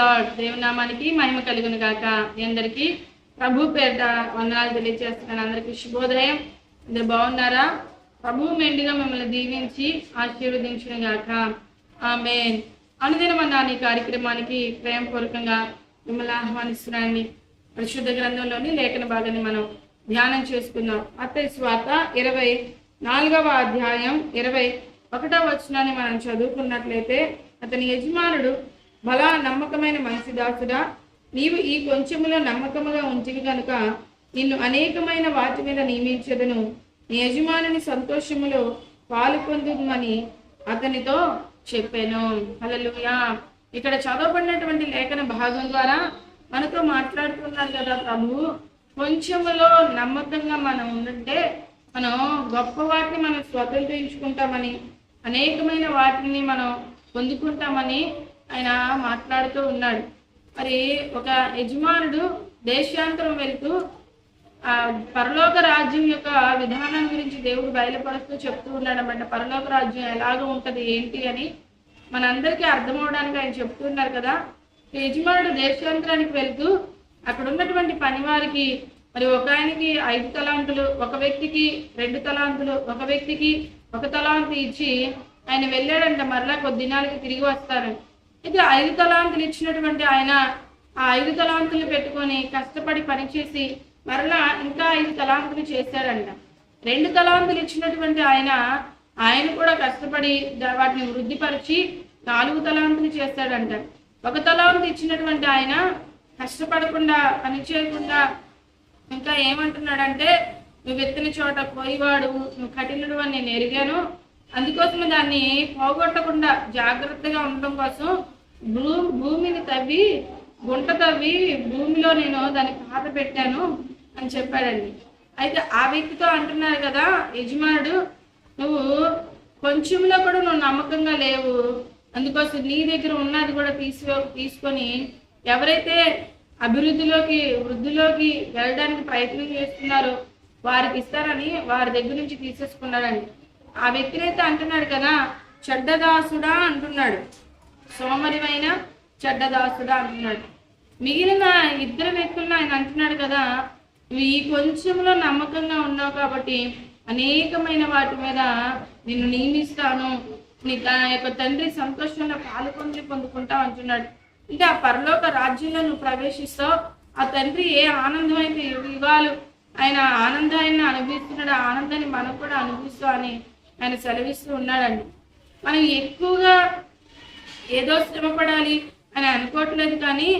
Lord దేవునామానికి మహిమ కలుగును గాక. మీ అందరికీ ప్రభు పేరిట వందనాలు తెలియజేస్తున్నాను అందరికీ శుభోదయం. అందరు బాగున్నారా? ప్రభు మెండుగా మిమ్మల్ని దీవించి ఆశీర్వదించును గాక. ఆమె అనుదిన ఈ కార్యక్రమానికి ప్రేమపూర్వకంగా మిమ్మల్ని ఆహ్వానిస్తున్నానండి పరిశుద్ధ గ్రంథంలోని లేఖన భాగాన్ని మనం ధ్యానం చేసుకుందాం. అత్తయ్య స్వాత ఇరవై నాలుగవ అధ్యాయం ఇరవై ఒకటవ వచనాన్ని మనం చదువుకున్నట్లయితే అతని యజమానుడు బలా నమ్మకమైన మనిషి దాసుడా నీవు ఈ కొంచెములో నమ్మకముగా ఉంచివి కనుక నిన్ను అనేకమైన వాటి మీద నియమించదను. నీ యజమానుని సంతోషములో పాలు పొందుమని అతనితో చెప్పాను. హల్లెలూయా. ఇక్కడ చదవబడినటువంటి లేఖన భాగం ద్వారా మనతో మాట్లాడుతున్నారు కదా ప్రభు. కొంచెములో నమ్మకంగా మనం ఉంటే మనం గొప్ప వాటిని మనం స్వతంత్రించుకుంటామని అనేకమైన వాటిని మనం పొందుకుంటామని ఆయన మాట్లాడుతూ ఉన్నాడు. మరి ఒక యజమానుడు దేశాంతరం వెళ్తూ ఆ పరలోక రాజ్యం యొక్క విధానం గురించి దేవుడు బయలుపరుస్తూ చెప్తూ ఉన్నాడు అనమాట పరలోక రాజ్యం ఎలాగ ఉంటుంది ఏంటి అని మనందరికీ అర్థమవడానికి ఆయన చెప్తున్నారు కదా. యజమానుడు దేశాంతరానికి వెళ్తూ అక్కడ ఉన్నటువంటి పనివారికి మరి ఒక ఆయనకి ఐదు తలాంతులు ఒక వ్యక్తికి రెండు తలాంతులు ఒక వ్యక్తికి ఒక తలాంతు ఇచ్చి ఆయన వెళ్ళాడంట. మరలా కొద్ది దినాలకి తిరిగి వస్తారని. అయితే ఐదు తలాంతులు ఇచ్చినటువంటి ఆయన ఆ ఐదు తలాంతులు పెట్టుకొని కష్టపడి పనిచేసి మరలా ఇంకా ఐదు తలాంతులు చేశాడంట రెండు తలాంతులు ఇచ్చినటువంటి ఆయన ఆయన కూడా కష్టపడి వాటిని వృద్ధిపరిచి నాలుగు తలాంతులు చేశాడంట. ఒక తలాంతు ఇచ్చినటువంటి ఆయన కష్టపడకుండా పని చేయకుండా ఇంకా ఏమంటున్నాడంటే నువ్వు వెత్తిన చోట పోయివాడు నువ్వు కఠినుడు అని నేను ఎరిగాను. అందుకోసం దాన్ని పోగొట్టకుండా జాగ్రత్తగా ఉండటం కోసం భూ భూమిని తవ్వి గుంట తవ్వి భూమిలో నేను దాన్ని పాత పెట్టాను అని చెప్పాడండి. అయితే ఆ వ్యక్తితో అంటున్నారు కదా యజమానుడు నువ్వు కొంచెంలో కూడా నువ్వు నమ్మకంగా లేవు. అందుకోసం నీ దగ్గర ఉన్నది కూడా తీసుకో తీసుకొని ఎవరైతే అభివృద్ధిలోకి వృద్ధిలోకి వెళ్ళడానికి ప్రయత్నం చేస్తున్నారో వారికి ఇస్తారని వారి దగ్గర నుంచి తీసేసుకున్నాడండి. ఆ వ్యక్తినైతే అంటున్నాడు కదా చెడ్డదాసుడా అంటున్నాడు. సోమరివైన చెడ్డదాసుడా అంటున్నాడు. మిగిలిన ఇద్దరు వ్యక్తులను ఆయన అంటున్నాడు కదా ఈ కొంచెంలో నమ్మకంగా ఉన్నావు కాబట్టి అనేకమైన వాటి మీద నిన్ను నియమిస్తాను నీ తన యొక్క తండ్రి సంతోషంలో పాల్గొని పొందుకుంటావు అంటున్నాడు. అంటే ఆ పరలోక రాజ్యంలో నువ్వు ప్రవేశిస్తావు. ఆ తండ్రి ఏ ఆనందం అయితే ఇవ్వాలి? ఆయన ఆనందాన్ని అనుభవిస్తున్నాడు. ఆ ఆనందాన్ని మనం కూడా అనుభవిస్తావు అని ఆయన సెలవిస్తూ ఉన్నాడండి. మనం ఎక్కువగా ఏదో శ్రమపడాలి అని అనుకోవట్లేదు కానీ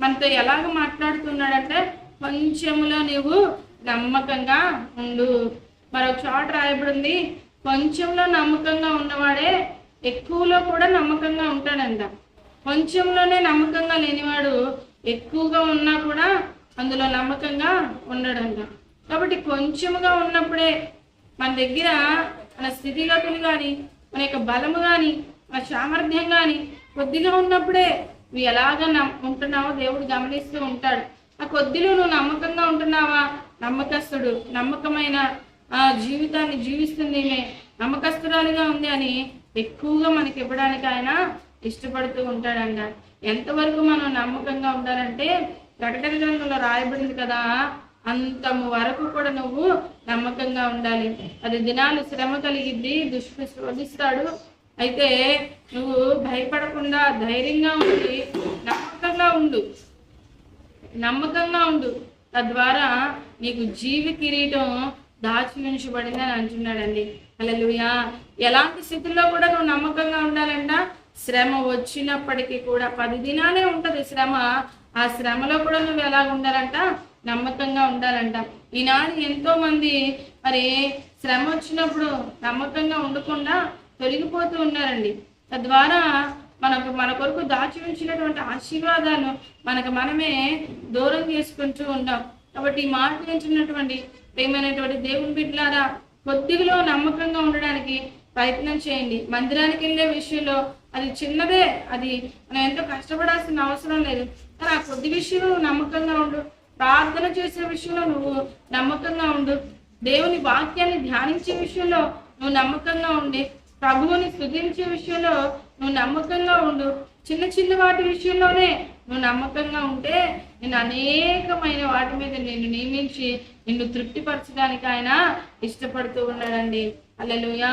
మనతో ఎలాగ మాట్లాడుతున్నాడంటే కొంచెంలో నువ్వు నమ్మకంగా ఉండు. మరొక చోట రాయబడింది కొంచెంలో నమ్మకంగా ఉన్నవాడే ఎక్కువలో కూడా నమ్మకంగా ఉంటాడంట. కొంచెంలోనే నమ్మకంగా లేనివాడు ఎక్కువగా ఉన్నా కూడా అందులో నమ్మకంగా ఉండడంట. కాబట్టి కొంచెముగా ఉన్నప్పుడే మన దగ్గర మన స్థితిగతులు కానీ మన యొక్క బలము కానీ మన సామర్థ్యం కానీ కొద్దిగా ఉన్నప్పుడే నువ్వు ఎలాగ నమ్ ఉంటున్నావో దేవుడు గమనిస్తూ ఉంటాడు. ఆ కొద్దిలో నువ్వు నమ్మకంగా ఉంటున్నావా? నమ్మకస్తుడు నమ్మకమైన ఆ జీవితాన్ని జీవిస్తుంది నమ్మకస్తురాలుగా ఉంది అని ఎక్కువగా మనకి ఇవ్వడానికి ఆయన ఇష్టపడుతూ ఉంటాడంట. ఎంతవరకు మనం నమ్మకంగా ఉండాలంటే ప్రకటన గ్రంథంలో రాయబడింది కదా అంత వరకు కూడా నువ్వు నమ్మకంగా ఉండాలి. అది దినాలు శ్రమ కలిగిద్ది దుష్టు శోధిస్తాడు. అయితే నువ్వు భయపడకుండా ధైర్యంగా ఉండి నమ్మకంగా ఉండు. నమ్మకంగా ఉండు. తద్వారా నీకు జీవి కిరీటం దాచి ఉంచబడిందని అంటున్నాడండి. హల్లెలూయా. ఎలాంటి స్థితిలో కూడా నువ్వు నమ్మకంగా ఉండాలంట. శ్రమ వచ్చినప్పటికీ కూడా పది దినాలే ఉంటది శ్రమ. ఆ శ్రమలో కూడా నువ్వు ఎలా ఉండాలంట నమ్మకంగా ఉండాలంట. ఈనాడు ఎంతో మంది మరి శ్రమ వచ్చినప్పుడు నమ్మకంగా ఉండకుండా తొలగిపోతూ ఉన్నారండి. తద్వారా మనకు మన కొరకు దాచి ఉంచినటువంటి ఆశీర్వాదాలు మనకు మనమే దూరం చేసుకుంటూ ఉంటాం కాబట్టి ఈ మాట ఉంచినటువంటి ప్రేమైనటువంటి దేవుని బిడ్డలారా కొద్దిగలో నమ్మకంగా ఉండడానికి ప్రయత్నం చేయండి. మందిరానికి వెళ్ళే విషయంలో అది చిన్నదే. అది మనం ఎంతో కష్టపడాల్సిన అవసరం లేదు. కానీ ఆ కొద్ది విషయంలో నమ్మకంగా ఉండు. ప్రార్థన చేసే విషయంలో నువ్వు నమ్మకంగా ఉండు. దేవుని వాక్యాన్ని ధ్యానించే విషయంలో నువ్వు నమ్మకంగా ఉండి ప్రభువుని స్థుతించే విషయంలో నువ్వు నమ్మకంగా ఉండు. చిన్న చిన్న వాటి విషయంలోనే నువ్వు నమ్మకంగా ఉంటే నేను అనేకమైన వాటి మీద నిన్ను నియమించి నిన్ను తృప్తిపరచడానికి ఆయన ఇష్టపడుతూ ఉన్నాడండి. అల్లెలుయా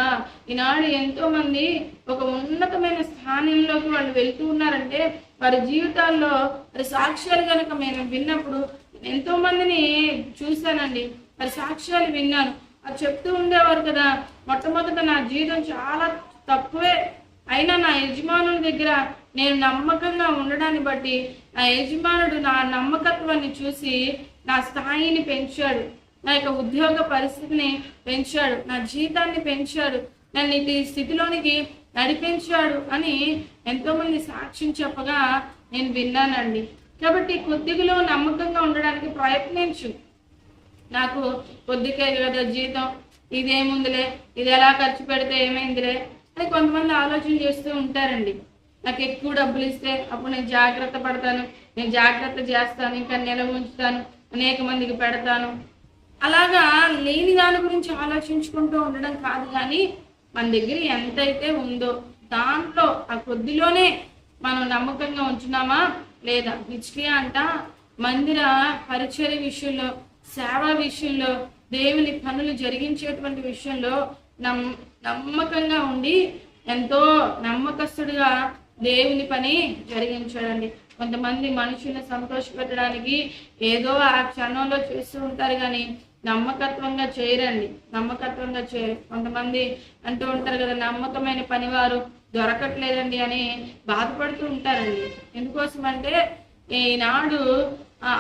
ఈనాడు ఎంతో మంది ఒక ఉన్నతమైన స్థానంలోకి వాళ్ళు వెళ్తూ ఉన్నారంటే వారి జీవితాల్లో వారి సాక్ష్యాలు కనుక నేను విన్నప్పుడు ఎంతో మందిని చూశానండి. మరి సాక్ష్యాలు విన్నాను. అది చెప్తూ ఉండేవారు కదా మొట్టమొదట నా జీవితం చాలా తక్కువే అయినా నా యజమానుడి దగ్గర నేను నమ్మకంగా ఉండడాన్ని బట్టి నా యజమానుడు నా నమ్మకత్వాన్ని చూసి నా స్థాయిని పెంచాడు. నా యొక్క ఉద్యోగ పరిస్థితిని పెంచాడు. నా జీతాన్ని పెంచాడు. నన్ను ఈ స్థితిలోనికి నడిపించాడు అని ఎంతోమంది సాక్ష్యం చెప్పగా నేను విన్నానండి. కాబట్టి కొద్దిగలో నమ్మకంగా ఉండడానికి ప్రయత్నించు. నాకు కొద్దికే కదా జీతం ఇదేముందిలే ఇది ఎలా ఖర్చు పెడితే ఏమైందిలే అని కొంతమంది ఆలోచన చేస్తూ ఉంటారండి. నాకు ఎక్కువ డబ్బులు ఇస్తే అప్పుడు నేను జాగ్రత్త పడతాను నేను జాగ్రత్త చేస్తాను ఇంకా నిలవ ఉంచుతాను అనేక మందికి పెడతాను. అలాగా లేని దాని గురించి ఆలోచించుకుంటూ ఉండడం కాదు కానీ మన దగ్గర ఎంతైతే ఉందో దాంట్లో ఆ కొద్దిలోనే మనం నమ్మకంగా ఉంచున్నామా లేదా? హిచ్కియా అంట మందిర పరిచయ విషయంలో సేవా విషయంలో దేవుని పనులు జరిగించేటువంటి విషయంలో నమ్ నమ్మకంగా ఉండి ఎంతో నమ్మకస్తుడిగా దేవుని పని జరిగించాడండి. కొంతమంది మనుషుల్ని సంతోషపెట్టడానికి ఏదో ఆ క్షణంలో చేస్తూ ఉంటారు కానీ నమ్మకత్వంగా చేయరండి. నమ్మకత్వంగా చేయరు కొంతమంది అంటూ ఉంటారు కదా నమ్మకమైన పనివారు దొరకట్లేదండి అని బాధపడుతూ ఉంటారండి. ఎందుకోసం అంటే ఈనాడు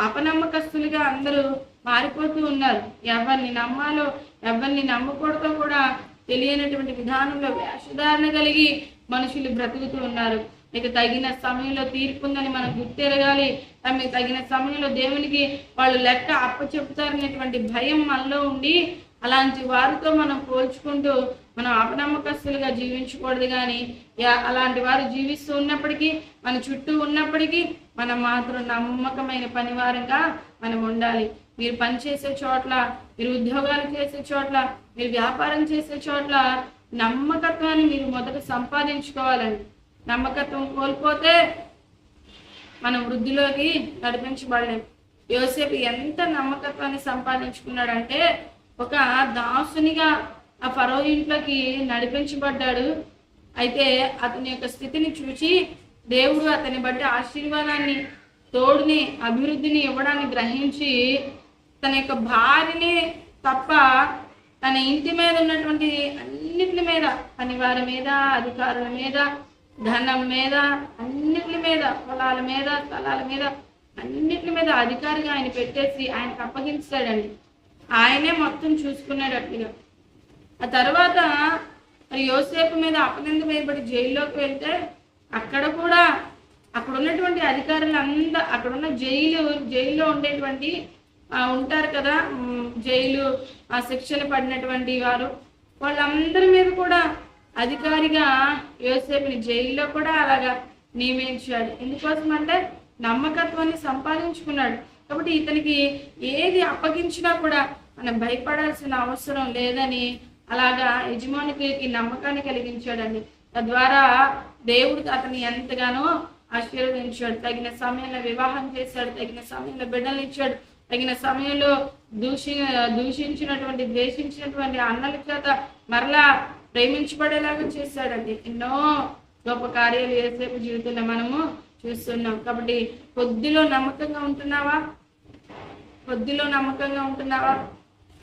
అపనమ్మకస్తులుగా అందరూ మారిపోతూ ఉన్నారు. ఎవరిని నమ్మాలో ఎవరిని నమ్మకూడదో కూడా తెలియనటువంటి విధానంలో వేషధారణ కలిగి మనుషులు బ్రతుకుతూ ఉన్నారు. మీకు తగిన సమయంలో తీర్పుందని మనం గుర్తెరగాలి. మీకు తగిన సమయంలో దేవునికి వాళ్ళు లెక్క అప్పచెప్తారనేటువంటి భయం మనలో ఉండి అలాంటి వారితో మనం పోల్చుకుంటూ మనం అపనమ్మకస్తులుగా జీవించకూడదు కానీ అలాంటి వారు జీవిస్తూ ఉన్నప్పటికీ మన చుట్టూ ఉన్నప్పటికీ మనం మాత్రం నమ్మకమైన పనివారంగా మనం ఉండాలి. మీరు పని చేసే చోట్ల మీరు ఉద్యోగాలు చేసే చోట్ల మీరు వ్యాపారం చేసే చోట్ల నమ్మకత్వాన్ని మీరు మొదట సంపాదించుకోవాలండి. నమ్మకత్వం కోల్పోతే మనం వృద్ధిలోకి నడిపించబడలేం. యోసేపు ఎంత నమ్మకత్వాన్ని సంపాదించుకున్నాడంటే ఒక దాసునిగా ఆ ఫరో ఇంట్లోకి నడిపించబడ్డాడు. అయితే అతని యొక్క స్థితిని చూసి దేవుడు అతని బట్టి ఆశీర్వాదాన్ని తోడుని అభివృద్ధిని ఇవ్వడాన్ని గ్రహించి తన యొక్క భార్యని తప్ప తన ఇంటి మీద ఉన్నటువంటి అన్నిటి మీద పనివారి మీద అధికారుల మీద ధనం మీద అన్నిటి మీద పొలాల మీద స్థలాల మీద అన్నిటి మీద అధికారిగా ఆయన పెట్టేసి ఆయనకు అప్పగించాడండి. ఆయనే మొత్తం చూసుకునేటట్టుగా ఆ తర్వాత మరి యోసేపు మీద అపనింద వేయబడి జైల్లోకి వెళ్తే అక్కడ కూడా అక్కడ ఉన్నటువంటి అధికారులు అంద అక్కడ ఉన్న జైలు జైల్లో ఉండేటువంటి ఉంటారు కదా జైలు ఆ శిక్షలు పడినటువంటి వారు. వాళ్ళందరి మీద కూడా అధికారిగా యోసేపుని జైల్లో కూడా అలాగా నియమించాడు. ఎందుకోసం అంటే నమ్మకత్వాన్ని సంపాదించుకున్నాడు. కాబట్టి ఇతనికి ఏది అప్పగించినా కూడా మనం భయపడాల్సిన అవసరం లేదని అలాగా యజమానికి నమ్మకాన్ని కలిగించాడండి. తద్వారా దేవుడు అతని ఎంతగానో ఆశీర్వదించాడు. తగిన సమయంలో వివాహం చేశాడు తగిన సమయంలో బిడ్డలు ఇచ్చాడు తగిన సమయంలో దూషి దూషించినటువంటి ద్వేషించినటువంటి అన్నల చేత మరలా ప్రేమించబడేలాగా చేశాడండి. ఎన్నో గొప్ప కార్యాలు ఏసేపు జీవితంలో మనము చూస్తున్నాం. కాబట్టి కొద్దిలో నమ్మకంగా ఉంటున్నావా? కొద్దిలో నమ్మకంగా ఉంటున్నావా?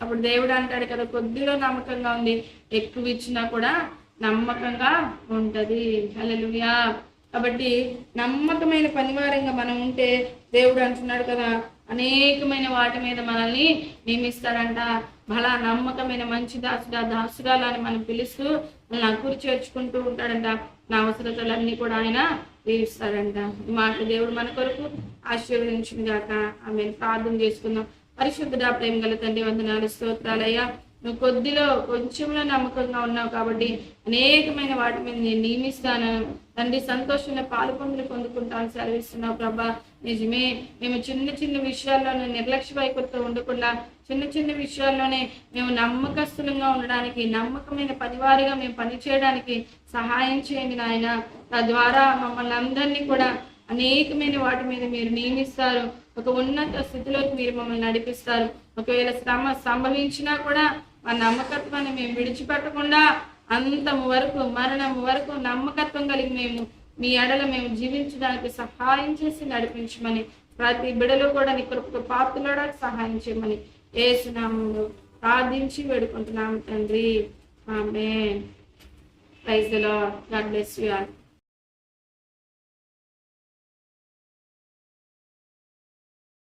అప్పుడు దేవుడు అంటాడు కదా కొద్దిలో నమ్మకంగా ఉంది ఎక్కువ ఇచ్చినా కూడా నమ్మకంగా ఉంటది. హల్లెలూయా. కాబట్టి నమ్మకమైన పనివారంగా మనం ఉంటే దేవుడు అంటున్నాడు కదా అనేకమైన వాటి మీద మనల్ని నియమిస్తాడంట. బలా నమ్మకమైన మంచి దాసుగా దాసుగాలు అని మనం పిలుస్తూ మనల్ని అకూరు చేర్చుకుంటూ ఉంటాడంట. నా అవసరతలన్నీ కూడా ఆయన తీరుస్తాడంట. మాట దేవుడు మన కొరకు ఆశీర్వదించింది కాక ఆమె ప్రార్థన చేసుకుందాం. పరిశుద్ధుడ ప్రేమ గల తండ్రి వందనాలు స్తోత్రాలయ్యా. నువ్వు కొద్దిలో కొంచెంలో నమ్మకంగా ఉన్నావు కాబట్టి అనేకమైన వాటి మీద నేను నియమిస్తాను. తండ్రి సంతోషంలో పాలు పొందులు పొందుకుంటాను సెలవిస్తున్నావు ప్రభా. నిజమే మేము చిన్న చిన్న విషయాల్లోనే నిర్లక్ష్య వైఖరితో ఉండకుండా చిన్న చిన్న విషయాల్లోనే మేము నమ్మకస్తులంగా ఉండడానికి నమ్మకమైన పనివారిగా మేము పనిచేయడానికి సహాయం చేయండి నాయన. తద్వారా మమ్మల్ని అందరినీ కూడా అనేకమైన వాటి మీద మీరు నియమిస్తారు. ఒక ఉన్నత స్థితిలోకి మీరు మమ్మల్ని నడిపిస్తారు. ఒకవేళ శ్రమ సంభవించినా కూడా మా నమ్మకత్వాన్ని మేము విడిచిపెట్టకుండా అంతము వరకు మరణం వరకు నమ్మకత్వం కలిగి మేము మీ ఎడల మేము జీవించడానికి సహాయం చేసి నడిపించమని ప్రతి బిడలో కూడా నీ కృపకు పాత్రలోడానికి సహాయం చేయమని ఏసునామంలో ప్రార్థించి వేడుకుంటున్నాము తండ్రి. Amen praise God bless you all.